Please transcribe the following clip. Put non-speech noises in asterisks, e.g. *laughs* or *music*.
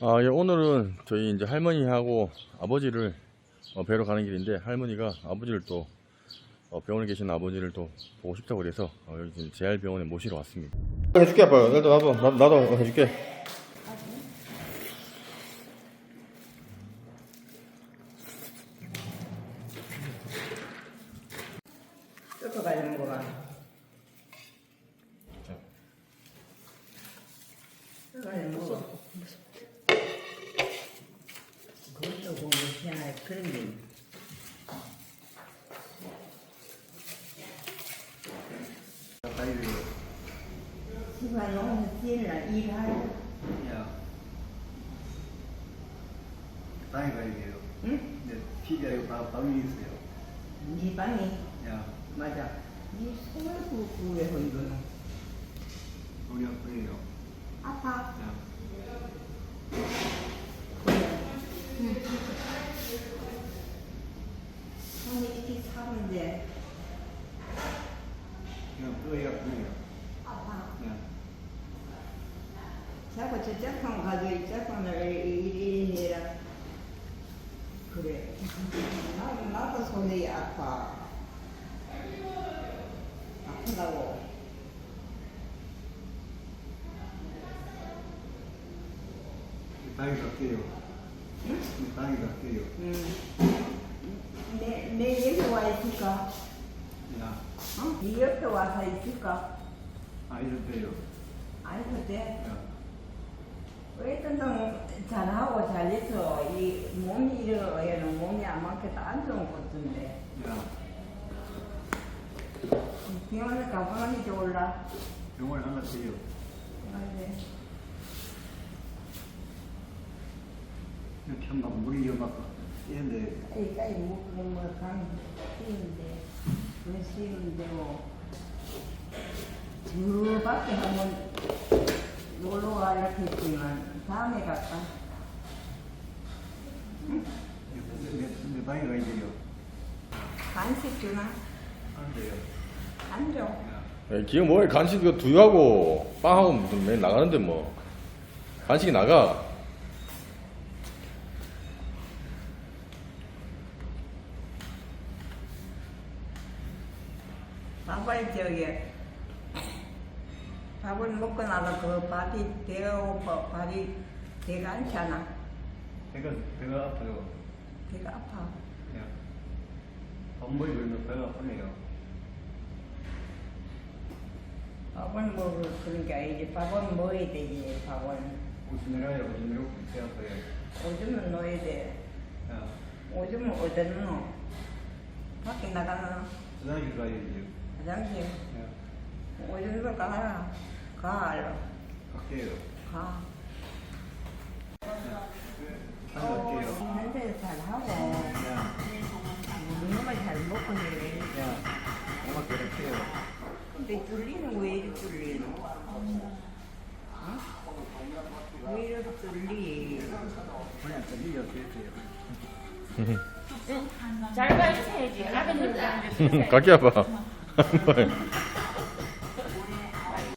아, 예, 오늘은 저희 이제 할머니하고 아버지를 어, 뵈러 가는 길인데 할머니가 아버지를 또 어, 병원에 계신 아버지를 또 보고 싶다고 그래서 어, 여기 지금 재활 병원에 모시러 왔습니다. 해줄게 아빠. 나도 나도 나도, 나도 해줄게. 뜯어가지는 거가. 뜯어가지는 거. 그것도 공부 희한하게 그런 게. 시간 오늘 일날 일할. 야. 방에 가야 돼요. 응? 네, 피자에 방, 방이 있어요. 네 방이 야, 맞아. 네 손을 왜 이거는? 우리 아프네요. 아파. 야, 손이 사는데 그냥 뼈가 아프네요. 아파. 야, 자꾸 저 짝꿍 가지고 이 짝꿍을 이리이리라 그래. 나도 나도 손이 아파. 아프다고. 이 방이 갈게요. 이 방이 갈게요. 음. 내, 내 여기 와 있을까? 야, 어? 네 옆에 와서 있을까? 아, 이럴때요. 아니 그때 야, 왜 뜬동 잘하고 잘 있어 이 몸이 이러면 몸이 안 맞겠다 안 좋은 것 같은데 야, 병원에 가보는 게 좋을라 병원 하나 돼요. 맞네. 이렇게 막 물이 막 이런데, 이까지 먹는 뭐강 씌우는데 물 씌우는데 뭐저 밖에 한번 놀러 와 이렇게 했지만 다음에 갈까? 내, 내 방에 가야 돼요. 간식 주나? 안 돼요. 안 줘. 야, 예, 기억 뭐해 간식 이거 두유하고 빵하고 무슨 매일 나가는데 뭐 간식이 나가. 밥을 저기 밥을 먹고 나서 그 밥이 되어 밥이 배가 않잖아. 배가, 배가 아파요. 배가 아파. 야, 밥 먹으면 배가 아프네요. 밥은 그런 게 아니지. 밥은 먹어야 되지. 밥은? 무슨 일배 아파요. 오줌은 넣어야 돼. 야, 오줌은 어디다 넣어? 밖에 나가는 화장실 가야지. 화장실. 야, 오줌을 가라. 가 알로. 갈게요. 가. 갈게요. 냄새 잘 하고 야, 먹는 걸잘 먹고 해. 야, 엄마 그럴게요. 근데 뚫리는 왜 이리 뚫리는? 어? 왜 이리 뚫리? 그냥 들리려 그랬어요. 잘 가르쳐야지. 아버님 갈게 아 *laughs* 빠. *laughs*